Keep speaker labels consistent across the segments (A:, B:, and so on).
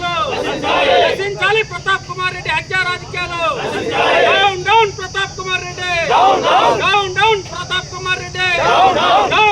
A: రాజకీయాలు. రచించాలి ప్రతాప్ కుమార్ రెడ్డి హత్య రాజకీయాలు. Down down Pratap Kumar Reddy. Down down Pratap Kumar Reddy. Down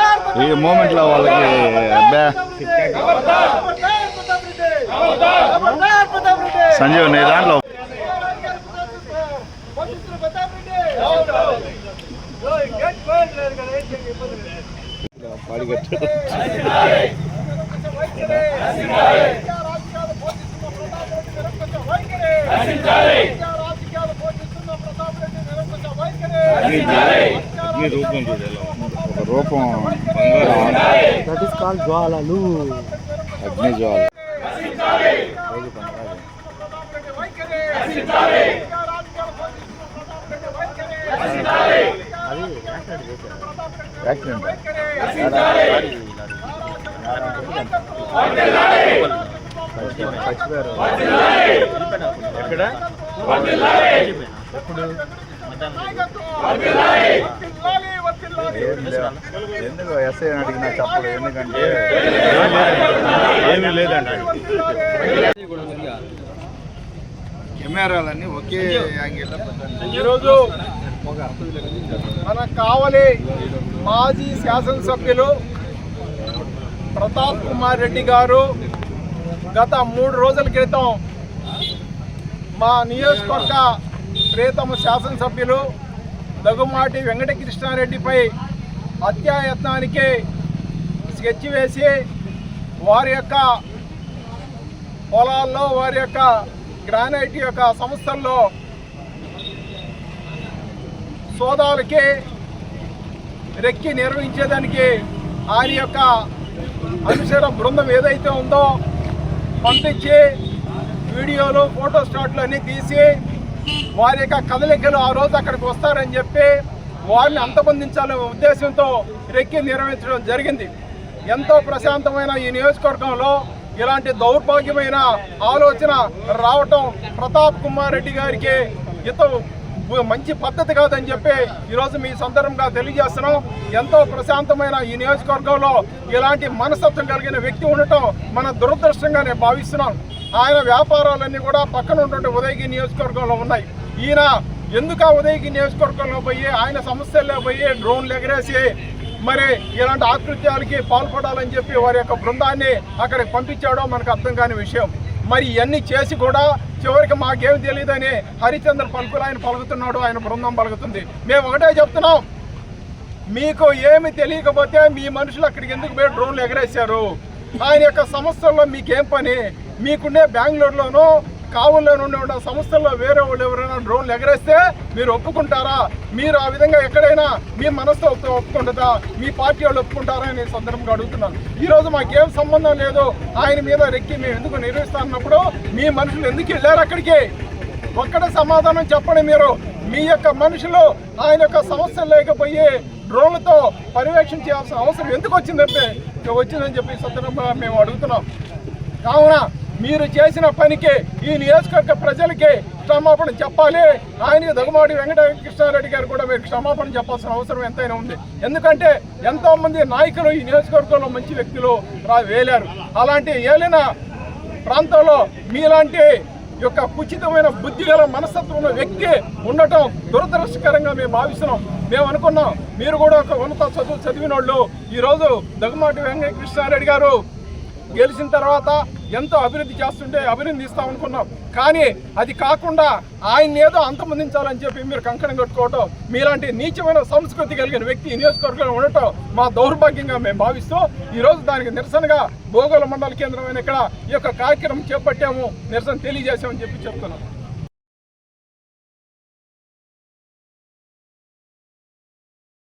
B: ఈ మూమెంట్లో వాళ్ళకి సంజీవ్ నీ దాంట్లో. ఒక రూపం
C: దట్ ఇస్ కాల్ జ్వాలలు.
B: అగ్ని జ్వాల యాక్సిడెంట్ ఎక్కడ లేవు. ఎందుకు ఎస్ఐ అని అడిగినా చెప్పడు ఎందుకంటే ఏమీ లేదండి. కెమెరాలన్నీ ఒకే యాంగిల్లో.
D: ఈరోజు మన కావలి మాజీ శాసనసభ్యులు ప్రతాప్ కుమార్ రెడ్డి గారు. గత మూడు రోజుల క్రితం మా నియోజకవర్గ ప్రియతమ శాసనసభ్యులు దగ్గుమాటి వెంకటకృష్ణారెడ్డిపై హత్యాయత్నానికి స్కెచ్ వేసి వారి యొక్క పొలాల్లో వారి యొక్క గ్రానైట్ యొక్క సంస్థల్లో సోదాలకి రెక్కి నిర్వహించేదానికి ఆయన యొక్క అనుసర బృందం ఏదైతే ఉందో పంపించి వీడియోలు ఫోటో స్టాట్లు అన్నీ తీసి వారి యొక్క కదలికలు ఆ రోజు అక్కడికి వస్తారని చెప్పి వారిని అంతమొందించాలనే ఉద్దేశంతో రెక్కి నిర్వహించడం జరిగింది. ఎంతో ప్రశాంతమైన ఈ నియోజకవర్గంలో ఇలాంటి దౌర్భాగ్యమైన ఆలోచన రావటం ప్రతాప్ కుమార్ రెడ్డి గారికి ఇత మంచి పద్ధతి కాదని చెప్పి ఈరోజు మీ సందర్భంగా తెలియజేస్తున్నాం. ఎంతో ప్రశాంతమైన ఈ నియోజకవర్గంలో ఇలాంటి మనస్తత్వం కలిగిన వ్యక్తి ఉండటం మన దురదృష్టంగా నేను భావిస్తున్నాం. ఆయన వ్యాపారాలన్నీ కూడా పక్కన ఉన్నటువంటి ఉదయగిరి నియోజకవర్గంలో ఉన్నాయి. ఈయన ఎందుకు ఆ ఉదయగిరి నియోజకవర్గంలో పోయి ఆయన సమస్యల్లో పోయి డ్రోన్లు ఎగరేసి మరి ఇలాంటి ఆకృత్యాలకి పాల్పడాలని చెప్పి వారి యొక్క బృందాన్ని అక్కడికి పంపించాడో మనకు అర్థం కాని విషయం. మరి ఇవన్నీ చేసి కూడా చివరికి మాకేం తెలియదని హరిచంద్ర పలుకులు ఆయన పలుకుతున్నాడు ఆయన బృందం పలుకుతుంది. మేము ఒకటే చెప్తున్నాం. మీకు ఏమి తెలియకపోతే మీ మనుషులు అక్కడికి ఎందుకు పోయి డ్రోన్లు ఎగరేశారు? ఆయన యొక్క సమస్యల్లో మీకేం పని? మీకుండే బెంగళూరులోనూ కావుల్లో నుండి ఉన్న సంస్థల్లో వేరే వాళ్ళు ఎవరైనా డ్రోన్లు ఎగరేస్తే మీరు ఒప్పుకుంటారా? మీరు ఆ విధంగా ఎక్కడైనా మీ మనసుతో ఒప్పుకుంటుందా మీ పార్టీ వాళ్ళు ఒప్పుకుంటారా అని ఈ సందర్భంగా అడుగుతున్నాను. ఈరోజు మాకేం సంబంధం లేదు. ఆయన మీద రెక్కి మేము ఎందుకు నిర్వహిస్తున్నప్పుడు మీ మనుషులు ఎందుకు వెళ్ళారు అక్కడికి? ఒక్కడ సమాధానం చెప్పండి మీరు. మీ యొక్క మనుషులు ఆయన యొక్క సమస్యలు లేకపోయి డ్రోన్లతో పర్యవేక్షణ చేయాల్సిన అవసరం ఎందుకు వచ్చిందంటే ఇక వచ్చిందని చెప్పి సందర్భంగా మేము అడుగుతున్నాం. కావున మీరు చేసిన పనికి ఈ నియోజకవర్గ ప్రజలకి క్షమాపణ చెప్పాలి. ఆయనకి దగ్గుమాటి వెంకటకృష్ణారెడ్డి గారు కూడా మీరు క్షమాపణ చెప్పాల్సిన అవసరం ఎంతైనా ఉంది. ఎందుకంటే ఎంతోమంది నాయకులు ఈ నియోజకవర్గంలో మంచి వ్యక్తులు రా వేలారు. అలాంటి ఏలిన ప్రాంతంలో మీలాంటి యొక్క ఉచితమైన బుద్ధి గల మనస్తత్వం ఉన్న వ్యక్తి ఉండటం దురదృష్టకరంగా మేము భావిస్తున్నాం. మేము అనుకున్నాం. మీరు కూడా ఒక ఉన్నత చదువు చదివిన వాళ్ళు ఈరోజు దగ్గుమాటి వెంకటకృష్ణారెడ్డి గారు గెలిచిన తర్వాత ఎంతో అభివృద్ధి చేస్తుంటే అభినందిస్తాం అనుకున్నాం. కానీ అది కాకుండా ఆయన ఏదో అంతమొందించాలని చెప్పి మీరు కంకణం కట్టుకోవటం మీలాంటి నీచమైన సంస్కృతి కలిగిన వ్యక్తి నియోజకవర్గంలో ఉండటం మా దౌర్భాగ్యంగా మేము భావిస్తూ ఈరోజు దానికి నిరసనగా భోగోళ మండల కేంద్రమైన ఇక్కడ ఈ యొక్క కార్యక్రమం చేపట్టాము నిరసన తెలియజేశామని చెప్పి చెప్తున్నాం.